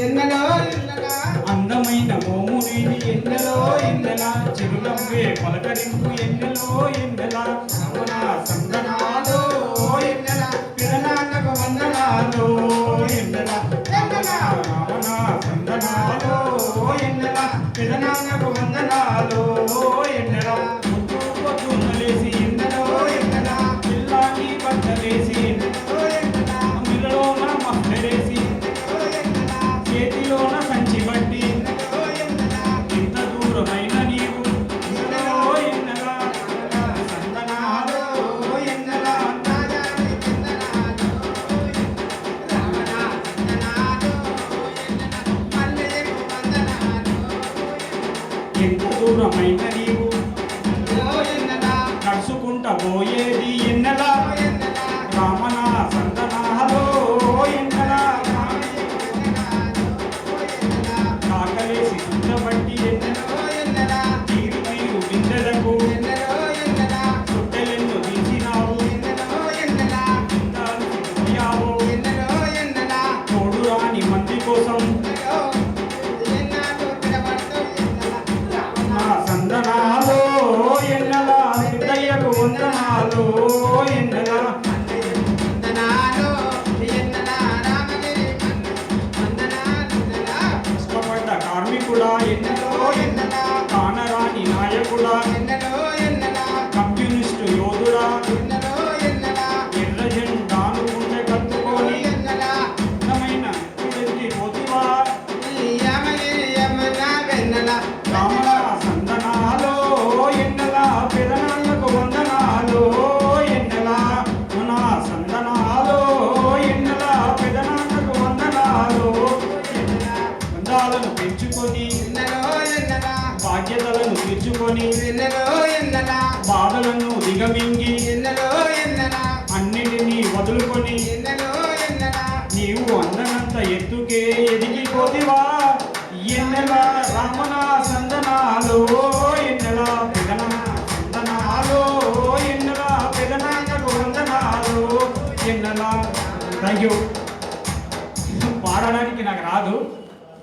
ఎన్నడో అందమైన మోమునేని ఎన్నెలో ఎన్నెలా? చిరునవ్వే పలకరింపు ఎన్నెలో ఎన్నెలా? దూరమైన నీవు నడుచుకుంటా పోయేది ఎన్నెల? రామన సందనాలో ఎన్నెల? కాకలేసి చుట్టబట్టి తీరు తీరు బిందెలకు చుట్టెలెన్ను తీసినావు ఇంత అలసిపోయావు తోడు రాని మంది కోసం నాయకుడా కమ్యూనిస్టు యోధుడా. ఎర్ర జెండాను గుండె కట్టుకొని అందమైన ఇదెత్తి పోతివా? రామణ సందనాలో ఎన్నెల పెదనాన్నకు వందనాలు ఎన్నెల? మన సందనాలో ఎన్నెల? వందనాలు పెంచుకొని బాధ్యతలను తీర్చుకొని ఎన్నలో ఎన్నన. బాధలను దిగమింగి ఎన్నలో ఎన్నన. అన్నిటినీ వదులుకొని ఎన్నలో ఎన్నన. నీవు అందనంత ఎత్తుకే ఎదిగిపోతివా? ఎన్నెల రమణ సందనాలు ఎన్నెల పెగన సందనాలు ఎన్నెల పెగనాయకు వందనాలు ఎన్నెల థ్యాంక్ యూ పాడడానికి నాకు రాదు.